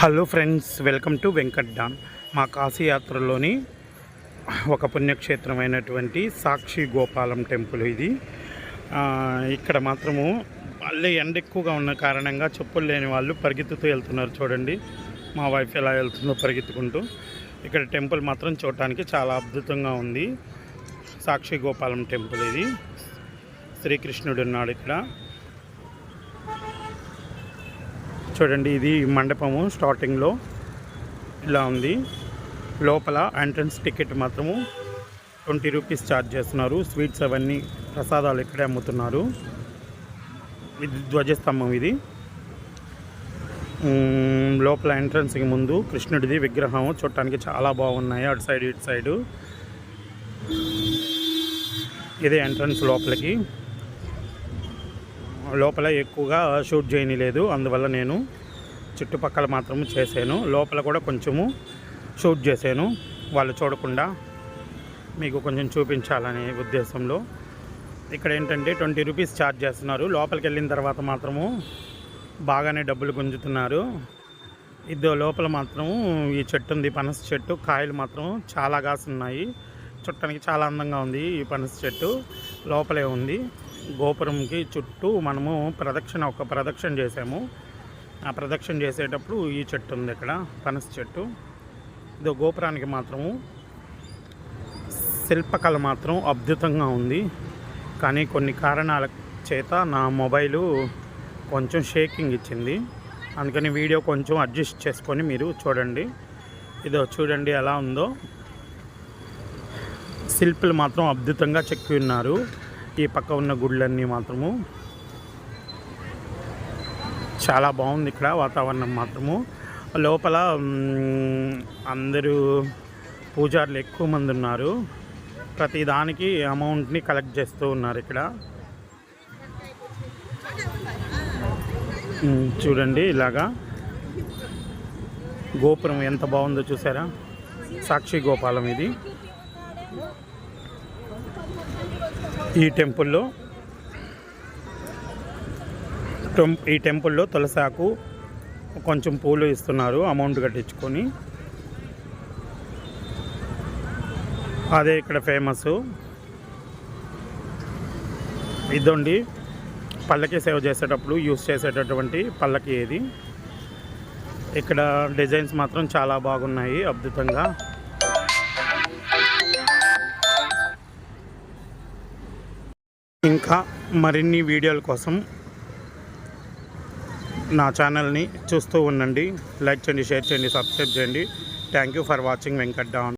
Hello friends welcome to Venkat Don మా కాశీయాత్రలోని ఒక పుణ్యక్షేత్రమైనటువంటి సాక్షి గోపాలం టెంపుల్ ఇది. ఇక్కడ మాత్రము మళ్ళీ ఎండ ఎక్కువగా ఉన్న కారణంగా చెప్పులు లేని వాళ్ళు పరిగెత్తుతూ వెళ్తున్నారు చూడండి. మా వైఫ్ ఎలా వెళ్తుందో పరిగెత్తుకుంటూ. ఇక్కడ టెంపుల్ మాత్రం చూడటానికి చాలా అద్భుతంగా ఉంది. సాక్షి గోపాలం టెంపుల్ ఇది. శ్రీకృష్ణుడు ఉన్నాడు ఇక్కడ. చూడండి ఇది మండపము స్టార్టింగ్లో ఇలా ఉంది. లోపల ఎంట్రన్స్ టికెట్ మాత్రము ట్వంటీ రూపీస్ ఛార్జ్ చేస్తున్నారు. స్వీట్స్ అవన్నీ ప్రసాదాలు ఇక్కడే అమ్ముతున్నారు. ఇది ధ్వజస్తంభం ఇది. లోపల ఎంట్రన్స్కి ముందు కృష్ణుడిది విగ్రహం. చూడటానికి చాలా బాగున్నాయి. అటు సైడ్ ఇటు సైడు ఇదే ఎంట్రన్స్ లోపలికి. లోపల ఎక్కువగా షూట్ చేయనిలేదు. అందువల్ల నేను చుట్టుపక్కల మాత్రం చేశాను. లోపల కూడా కొంచెము షూట్ చేశాను. వాళ్ళు చూడకుండా మీకు కొంచెం చూపించాలనే ఉద్దేశంలో. ఇక్కడ ఏంటంటే ట్వంటీ రూపీస్ ఛార్జ్ చేస్తున్నారు. లోపలికి వెళ్ళిన తర్వాత మాత్రము బాగానే డబ్బులు గుంజుతున్నారు. ఇదో లోపల మాత్రము ఈ చెట్టు ఉంది పనస చెట్టు. కాయలు మాత్రం చాలా కాసున్నాయి. చుట్టానికి చాలా అందంగా ఉంది ఈ పనస చెట్టు. లోపలే ఉంది. గోపురంకి చుట్టూ మనము ప్రదక్షిణ ఒక ప్రదక్షిణ చేసాము. ఆ ప్రదక్షిణ చేసేటప్పుడు ఈ చెట్టు ఉంది ఇక్కడ పనస చెట్టు. ఇదో గోపురానికి మాత్రము శిల్పకళ మాత్రం అద్భుతంగా ఉంది. కానీ కొన్ని కారణాల చేత నా మొబైలు కొంచెం షేకింగ్ ఇచ్చింది. అందుకని వీడియో కొంచెం అడ్జస్ట్ చేసుకొని మీరు చూడండి. ఇదో చూడండి ఎలా ఉందో. శిల్పులు మాత్రం అద్భుతంగా చెక్కి ఉన్నారు. ఈ పక్క ఉన్న గుళ్ళన్నీ మాత్రము చాలా బాగుంది ఇక్కడ వాతావరణం మాత్రము. లోపల అందరూ పూజారులు ఎక్కువ మంది ఉన్నారు. ప్రతి దానికి అమౌంట్ని కలెక్ట్ చేస్తూ ఉన్నారు ఇక్కడ. చూడండి ఇలాగా. గోపురం ఎంత బాగుందో చూసారా? సాక్షి గోపాలం ఇది. ఈ టెంపుల్లో ఈ టెంపుల్లో తులసాకు కొంచెం పూలు ఇస్తున్నారు అమౌంట్ కట్టించుకొని. అదే ఇక్కడ ఫేమస్. ఇదండి పల్లకి సేవ చేసేటప్పుడు యూస్ చేసేటటువంటి పల్లకి ఇది ఇక్కడ డిజైన్స్ మాత్రం చాలా బాగున్నాయి అద్భుతంగా. ఇంకా మరిన్ని వీడియోల కోసం నా ఛానల్ని చూస్తూ ఉండండి. లైక్ చేయండి షేర్ చేయండి సబ్స్క్రైబ్ చేయండి. Thank you for watching Venkat Don